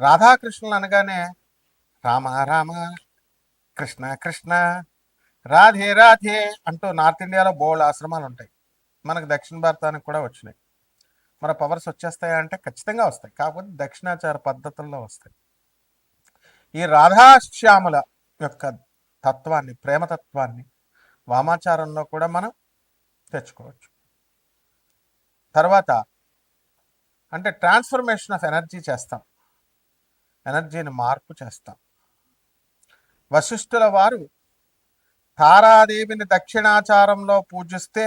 రాధాకృష్ణులు అనగానే రామ రామ కృష్ణ కృష్ణ రాధే రాధే అంటూ నార్త్ ఇండియాలో బోల్డ్ ఆశ్రమాలు ఉంటాయి. మనకు దక్షిణ భారతానికి కూడా వచ్చినాయి. మన పవర్స్ వచ్చేస్తాయా అంటే ఖచ్చితంగా వస్తాయి. కాకపోతే దక్షిణాచార పద్ధతుల్లో వస్తాయి. ఈ రాధాశ్యాముల యొక్క తత్వాన్ని ప్రేమతత్వాన్ని వామాచారంలో కూడా మనం తెచ్చుకోవచ్చు. తర్వాత అంటే ట్రాన్స్ఫర్మేషన్ ఆఫ్ ఎనర్జీ చేస్తాం. ఎనర్జీని మార్పు చేస్తాం. వశిష్ఠుల వారు తారాదేవిని దక్షిణాచారంలో పూజిస్తే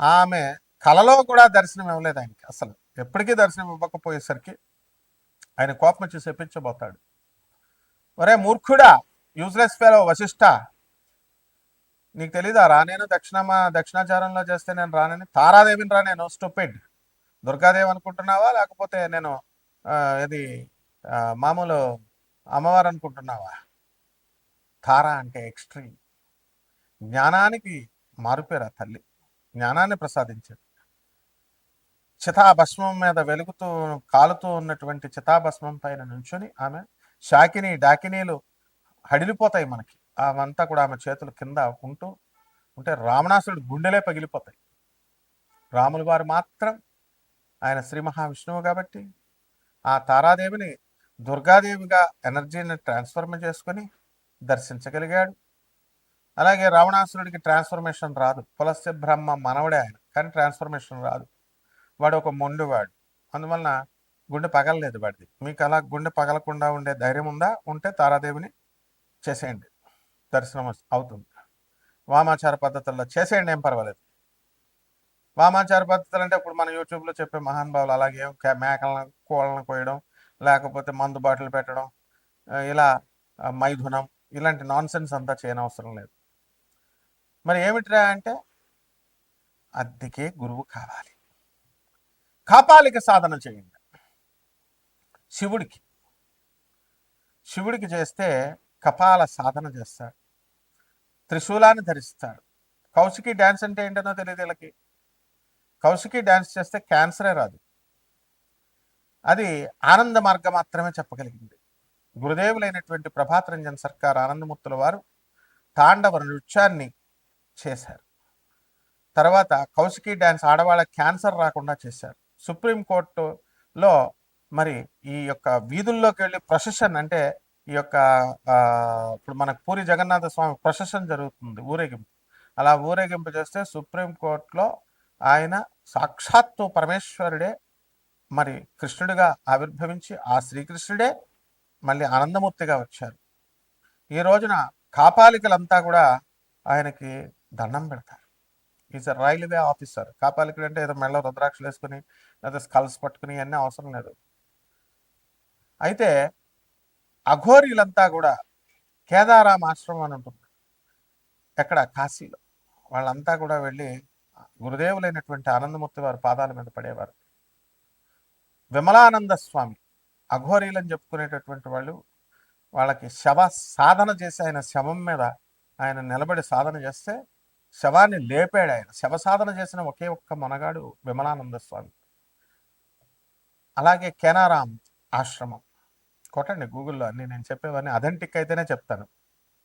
ఆమె కలలో కూడా దర్శనం ఇవ్వలేదు ఆయనకి. అసలు ఎప్పటికీ దర్శనం ఇవ్వకపోయేసరికి ఆయన కోపం వచ్చి చెప్పించబోతాడు ఒరే మూర్ఖుడా యూజ్లెస్ ఫెలో వశిష్ఠ నీకు తెలీదా? రానేను దక్షిణమా దక్షిణాచారంలో చేస్తే నేను రానని? తారాదేవిని రానేను స్టూపెడ్ స్టూపిడ్ దుర్గాదేవి అనుకుంటున్నావా? లేకపోతే నేను ఇది మామూలు అమ్మవారు అనుకుంటున్నావా? తార అంటే ఎక్స్ట్రీమ్. జ్ఞానానికి మారుపేరు ఆ తల్లి. జ్ఞానాన్ని ప్రసాదించాడు చితాభస్మం మీద వెలుగుతూ కాలుతూ ఉన్నటువంటి చితాభస్మం పైన నుంచొని ఆమె షాకిని డాకినీలు హడిలిపోతాయి మనకి. అవంతా కూడా ఆమె చేతుల కింద ఉంటూ ఉంటే రావణాసుడు గుండెలే పగిలిపోతాయి. రాముల వారు మాత్రం ఆయన శ్రీ మహావిష్ణువు కాబట్టి ఆ తారాదేవిని దుర్గాదేవిగా ఎనర్జీని ట్రాన్స్ఫర్మ్ చేసుకొని దర్శించగలిగాడు. అలాగే రావణాసురుడికి ట్రాన్స్ఫర్మేషన్ రాదు. పులస్య బ్రహ్మ మనవడే ఆయన కానీ ట్రాన్స్ఫర్మేషన్ రాదు. వాడు ఒక మొండివాడు. అందువలన గుండె పగలలేదు వాడిది. మీకు అలా గుండె పగలకుండా ఉండే ధైర్యం ఉందా? ఉంటే తారాదేవిని చేసేయండి. దర్శనం అవుతుంది. వామాచార పద్ధతుల్లో చేసేయండి ఏం పర్వాలేదు. వామాచార పద్ధతులు అంటే ఇప్పుడు మన యూట్యూబ్లో చెప్పే మహానుభావులు అలాగే మేకలను కోళ్ళను కోయడం లేకపోతే మందు బాటిల్ పెట్టడం ఇలా మైథునం ఇలాంటి నాన్ సెన్స్ అంతా చేయనవసరం లేదు. మరి ఏమిట్రా అంటే అద్దెకే గురువు కావాలి. కాపాలిక సాధన చేయండి. శివుడికి శివుడికి చేస్తే కపాల సాధన చేస్తాడు. త్రిశూలాన్ని ధరిస్తాడు. కౌశికి డ్యాన్స్ అంటే ఏంటనో తెలియదు వీళ్ళకి. కౌశికి డ్యాన్స్ చేస్తే క్యాన్సరే రాదు. అది ఆనంద మార్గం మాత్రమే చెప్పగలిగింది. గురుదేవులైనటువంటి ప్రభాత్ రంజన్ సర్కార్ ఆనందమూర్తుల వారు తాండవ నృత్యాన్ని చేశారు. తర్వాత కౌశికి డ్యాన్స్ ఆడవాళ్ళ క్యాన్సర్ రాకుండా చేశారు. సుప్రీంకోర్టులో మరి ఈ యొక్క వీధుల్లోకి వెళ్ళి ప్రొసెషన్ అంటే ఈ యొక్క ఇప్పుడు మనకు పూరి జగన్నాథ స్వామి ప్రొసెషన్ జరుగుతుంది ఊరేగింపు. అలా ఊరేగింపు చేస్తే సుప్రీంకోర్టులో ఆయన సాక్షాత్తు పరమేశ్వరుడే మరి కృష్ణుడిగా ఆవిర్భవించి ఆ శ్రీకృష్ణుడే మళ్ళీ ఆనందమూర్తిగా వచ్చారు. ఈ రోజున కాపాలికలంతా కూడా ఆయనకి దండం పెడతారు. ఈజ్ అ రైల్వే ఆఫీసర్ కాపాలికుడు అంటే ఏదో మెళ్ళ రుద్రాక్షలు వేసుకుని లేదా స్కల్స్ పట్టుకుని అన్నీ అవసరం లేదు. అయితే అఘోరీలంతా కూడా కేదారాం ఆశ్రమం అని ఉంటుంది. ఎక్కడ? కాశీలో. వాళ్ళంతా కూడా వెళ్ళి గురుదేవులైనటువంటి ఆనందమూర్తి వారి పాదాల మీద పడేవారు. విమలానంద స్వామి. అఘోరీలని చెప్పుకునేటటువంటి వాళ్ళు వాళ్ళకి శవ సాధన చేసి ఆయన శవం మీద ఆయన నిలబడి సాధన చేస్తే శవాన్ని లేపాడు ఆయన. శవ సాధన చేసిన ఒకే ఒక్క మనగాడు విమలానంద స్వామి. అలాగే కెనారాం ఆశ్రమం. కొట్టండి గూగుల్లో అన్ని నేను చెప్పేవన్నీ అథెంటిక్ అయితేనే చెప్తాను.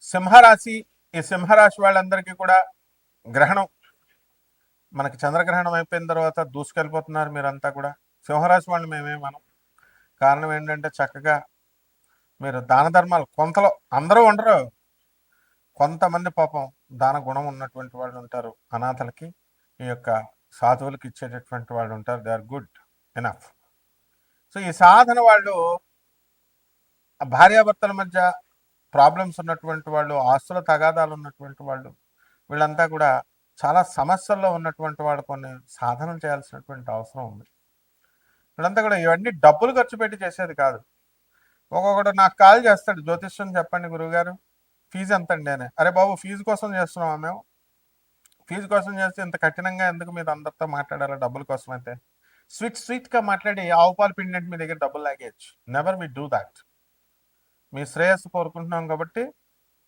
సింహరాశి ఈ సింహరాశి వాళ్ళందరికీ కూడా గ్రహణం. మనకి చంద్రగ్రహణం అయిపోయిన తర్వాత దూసుకెళ్ళిపోతున్నారు మీరంతా కూడా. సింహరాశి వాళ్ళు మేమేమనం కారణం ఏంటంటే చక్కగా మీరు దాన ధర్మాలు కొంతలో అందరూ ఉండరు. కొంతమంది పాపం దాన గుణం ఉన్నటువంటి వాళ్ళు ఉంటారు. అనాథలకి ఈ యొక్క సాధువులకి ఇచ్చేటటువంటి వాళ్ళు ఉంటారు. They are good enough. So ఈ సాధన వాళ్ళు భార్యాభర్తల మధ్య ప్రాబ్లమ్స్ ఉన్నటువంటి వాళ్ళు ఆస్తుల తగాదాలు ఉన్నటువంటి వాళ్ళు వీళ్ళంతా కూడా చాలా సమస్యల్లో ఉన్నటువంటి వాళ్ళు కొన్ని సాధనలు చేయాల్సినటువంటి అవసరం ఉంది. వీళ్ళంతా కూడా ఇవన్నీ డబ్బులు ఖర్చు పెట్టి చేసేది కాదు. ఒక్కొక్కడు నాకు కాల్ చేస్తాడు జ్యోతిష్యం చెప్పండి గురువుగారు ఫీజు ఎంత అండి అని. అరే బాబు ఫీజు కోసం చేస్తున్నామా మేము? ఫీజు కోసం చేస్తే ఇంత కఠినంగా ఎందుకు మీరు అందరితో మాట్లాడాలి డబ్బుల కోసం అయితే? స్వీట్ స్వీట్గా మాట్లాడి ఆవు పాలు పిండి మీ దగ్గర డబ్బులు లాగేయచ్చు. నెవర్ వి డూ దాట్ మీ శ్రేయస్సు కోరుకుంటున్నాం కాబట్టి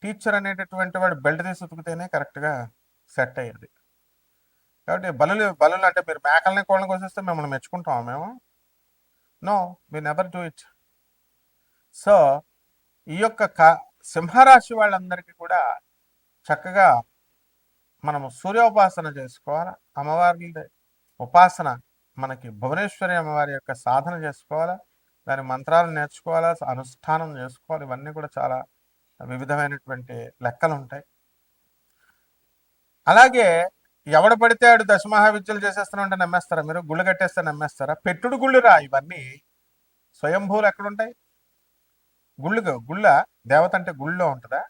టీచర్ అనేటటువంటి వాడు బెల్ట్ తీసి ఉతికితేనే కరెక్ట్గా సెట్ అయ్యేది. కాబట్టి బలులు బలులు అంటే మీరు మేకల్ని కోళ్ళని కోసేస్తే మిమ్మల్ని మెచ్చుకుంటామా మేము? No we never do it so ఈ యొక్క క సింహరాశి వాళ్ళందరికీ కూడా చక్కగా మనము సూర్యోపాసన చేసుకోవాలి? అమ్మవారి ఉపాసన మనకి భువనేశ్వరి అమ్మవారి యొక్క సాధన చేసుకోవాలా? దాని మంత్రాలు నేర్చుకోవాలా? అనుష్ఠానం చేసుకోవాలి? ఇవన్నీ కూడా చాలా వివిధమైనటువంటి లెక్కలు ఉంటాయి అలాగే ఎవడు పడితే ఆడు దశమహావిద్యలు చేసేస్తున్నా ఉంటే నమ్మేస్తారా? మీరు గుళ్ళు కట్టేస్తే నమ్మేస్తారా? పెట్టుడు గుళ్ళురా ఇవన్నీ స్వయంభూలు ఎక్కడుంటాయి? గుళ్ళు గుళ్ళ దేవత అంటే గుళ్ళో ఉంటుందా?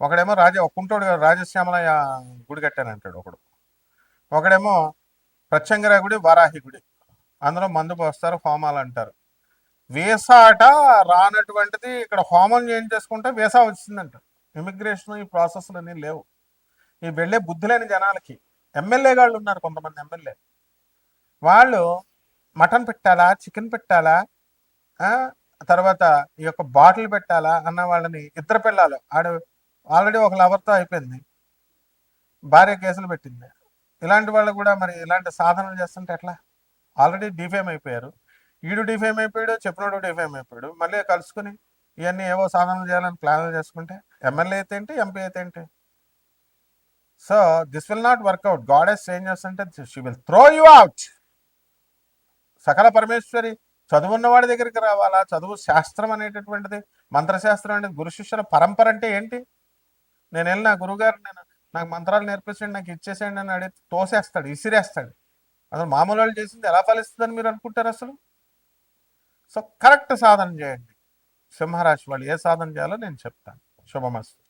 ఒకడేమో రాజా ఒక కుంటోడు రాజశ్యామలయ్య గుడి కట్టానంటాడు ఒకడు. ఒకడేమో ప్రత్యంగర గుడి వారాహి గుడి. అందులో మందు పోస్తారు హోమాలు అంటారు. వేసాట రానటువంటిది ఇక్కడ హోమం చేయించేసుకుంటే వీసా వచ్చిందంట. ఇమిగ్రేషన్ ఈ ప్రాసెస్లు అన్నీ లేవు. ఈ వెళ్ళే బుద్ధి లేని జనాలకి ఎమ్మెల్యే వాళ్ళు ఉన్నారు కొంతమంది ఎమ్మెల్యే. వాళ్ళు మటన్ పెట్టాలా చికెన్ పెట్టాలా తర్వాత ఈ యొక్క బాటిల్ పెట్టాలా అన్న వాళ్ళని ఇద్దరు పిల్లలు ఆడు ఆల్రెడీ ఒక లవర్తో అయిపోయింది. భార్య కేసులు పెట్టింది. ఇలాంటి వాళ్ళు కూడా మరి ఇలాంటి సాధనలు చేస్తుంటే ఎట్లా? ఆల్రెడీ డిఫేమ్ అయిపోయారు. ఈడు డిఫేమ్ అయిపోయాడు చెప్పినోడు డిఫేమ్ అయిపోయాడు. మళ్ళీ కలుసుకుని ఇవన్నీ ఏవో సాధనలు చేయాలని ప్లాన్లు చేసుకుంటే ఎమ్మెల్యే అయితే ఏంటి ఎంపీ అయితే ఏంటి? So this will not work out goddess ఏం చేస్తుంటే she will throw you out సకల పరమేశ్వరి చదువున్నవాడి దగ్గరికి రావాలా? చదువు శాస్త్రం అనేటటువంటిది మంత్రశాస్త్రం అనేది గురు శిష్యుల పరంపర అంటే ఏంటి? నేను వెళ్ళి నా గురువుగారు నేను నాకు మంత్రాలు నేర్పించండి నాకు ఇచ్చేసేయండి అని అడిగి తోసేస్తాడు ఇసిరేస్తాడు. అసలు మామూలు వాళ్ళు చేసింది ఎలా ఫలిస్తుందని మీరు అనుకుంటారు అసలు? సో కరెక్ట్ సాధన చేయండి. సింహరాశి వాళ్ళు ఏ సాధన చేయాలో నేను చెప్తాను. శుభమస్తు.